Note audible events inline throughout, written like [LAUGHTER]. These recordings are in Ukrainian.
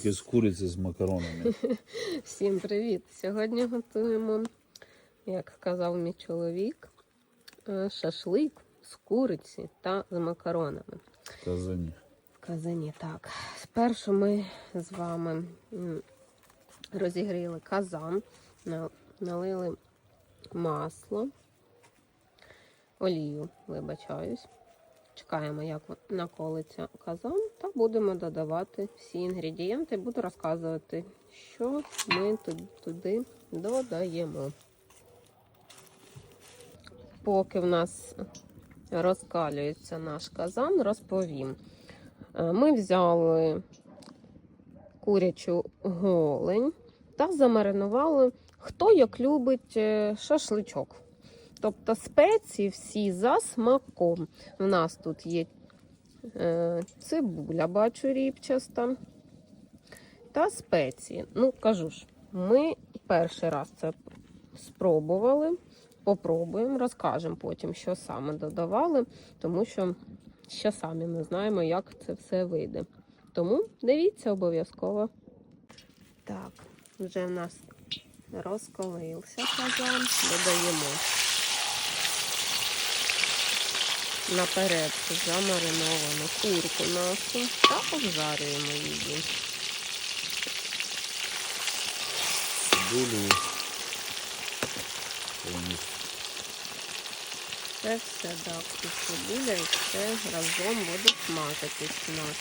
Тільки з куриці з макаронами. [LAUGHS] Всім привіт! Сьогодні готуємо, як казав мій чоловік, е, шашлик з куриці та з макаронами. В казані. В казані, так. Спершу ми з вами розігріли казан, налили масло, олію, вибачаюсь. Чекаємо, як наколиться казан, та будемо додавати всі інгредієнти. Буду розказувати, що ми туди додаємо. Поки в нас розкалюється наш казан, розповім. Е, Ми взяли курячу голень та замаринували, хто як любить е, шашличок. Тобто спеції всі за смаком. У нас тут є е, цибуля, бачу, ріпчаста. Та спеції. Ну, кажу ж, ми перший раз це спробували. Попробуємо, розкажемо потім, що саме додавали, тому що ще самі не знаємо, як це все вийде. Тому дивіться обов'язково. Так, вже в нас розколився казан, додаємо наперед замариновану курку нашу та обжарюємо її. Цибулю. Це все так, і цибуля, і все разом буде смазатись у нас.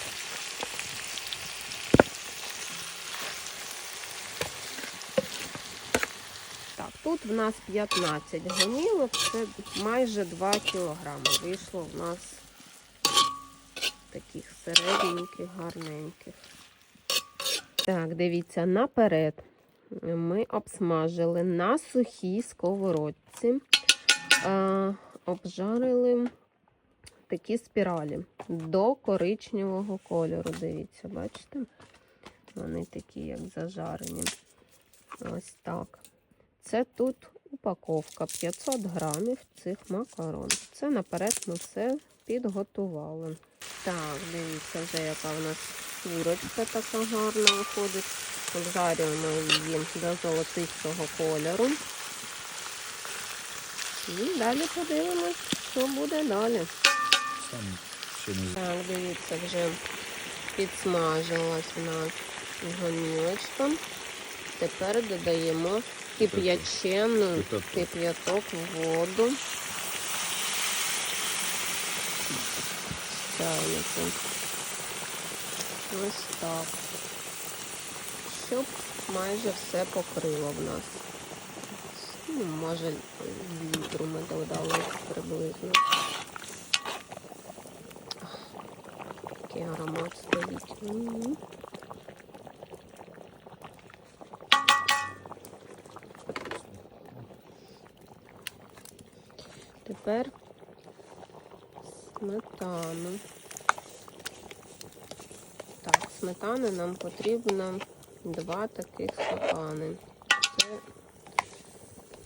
Так, тут в нас 15 гомілок, це майже 2 кілограми. Вийшло в нас таких середненьких, гарненьких. Так, дивіться, наперед ми обсмажили на сухій сковородці а, обжарили такі спіралі до коричневого кольору. Дивіться, бачите? Вони такі, як зажарені. Ось так. Це тут упаковка 500 грамів цих макарон. Це наперед ми все підготували. Так, дивіться, вже яка в нас курочка така гарна виходить. Обжарюємо її до золотистого кольору. І далі подивимось, що буде далі. Так, дивіться, вже підсмажилась у нас гомілочка. Тепер додаємо кип'ячену Кип'яток. воду. Чайнику. Ось так. Щоб майже все покрило в нас. Ну, може, літру ми додали приблизно. Такий аромат стоїть. Тепер сметану. Так, сметани нам потрібно два таких стакани. Це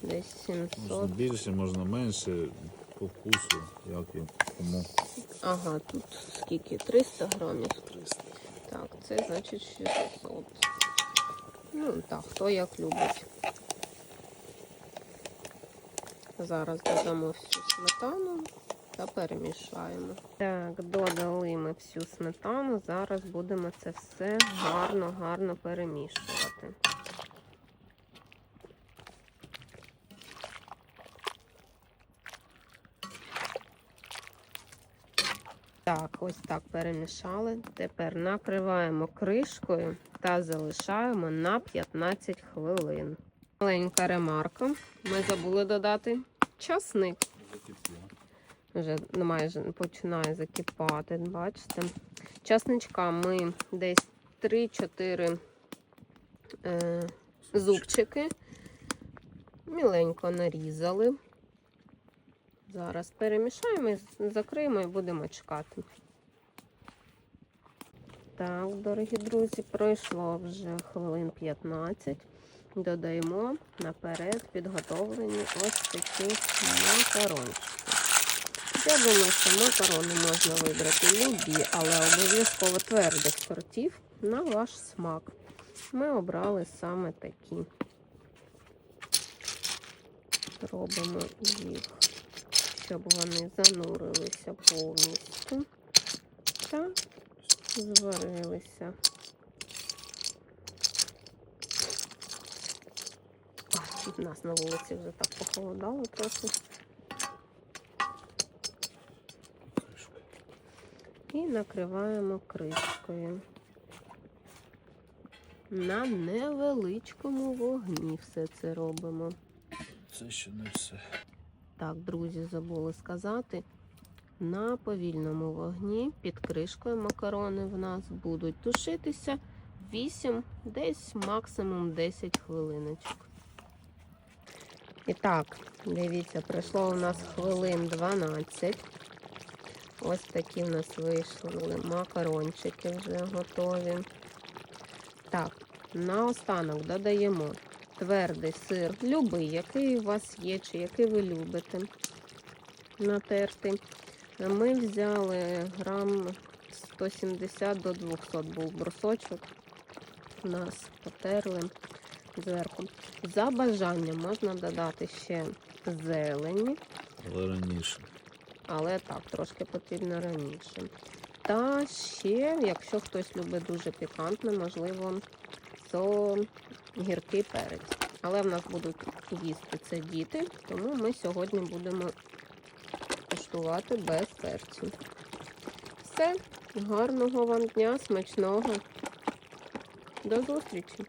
десь 700. можна більше, можна менше по вкусу, як і кому. Ага, тут скільки? 300 грамів. Так, це значить 600. Ну, так, хто як любить. Зараз додамо всю сметану та перемішаємо. Так, додали ми всю сметану. Зараз будемо це все гарно-гарно перемішувати. Так, ось так перемішали. Тепер накриваємо кришкою та залишаємо на 15 хвилин. Маленька ремарка. Ми забули додати часник. Вже майже починає закипати, бачите. Часничка ми десь 3-4 е, зубчики міленько нарізали. Зараз перемішаємо, закриємо і будемо чекати. Так, дорогі друзі, пройшло вже хвилин 15. Додаємо наперед підготовлені ось такі макарончики. Я думаю, що макарони можна вибрати любі, але обов'язково твердих сортів. на ваш смак. Ми обрали саме такі. Робимо їх, щоб вони занурилися повністю та зварилися. У нас на вулиці вже так похолодало трохи. І накриваємо кришкою. На невеличкому вогні все це робимо. Це ще не все. Так, друзі, забули сказати. На повільному вогні під кришкою макарони в нас будуть тушитися 8, десь максимум 10 хвилиночок. І так, дивіться, пройшло у нас хвилин 12. Ось такі в нас вийшли макарончики вже готові. Так, наостанок додаємо твердий сир, любий, який у вас є, чи який ви любите натерти. Ми взяли грам 170 до 200 був брусочок. У нас потерли зверху. За бажанням можна додати ще зелені, Але раніше. але так, трошки потрібно раніше. Та ще, якщо хтось любить дуже пікантне, можливо, то гіркий перець. Але в нас будуть їсти це діти, тому ми сьогодні будемо куштувати без перцю. Все, гарного вам дня, смачного. До зустрічі!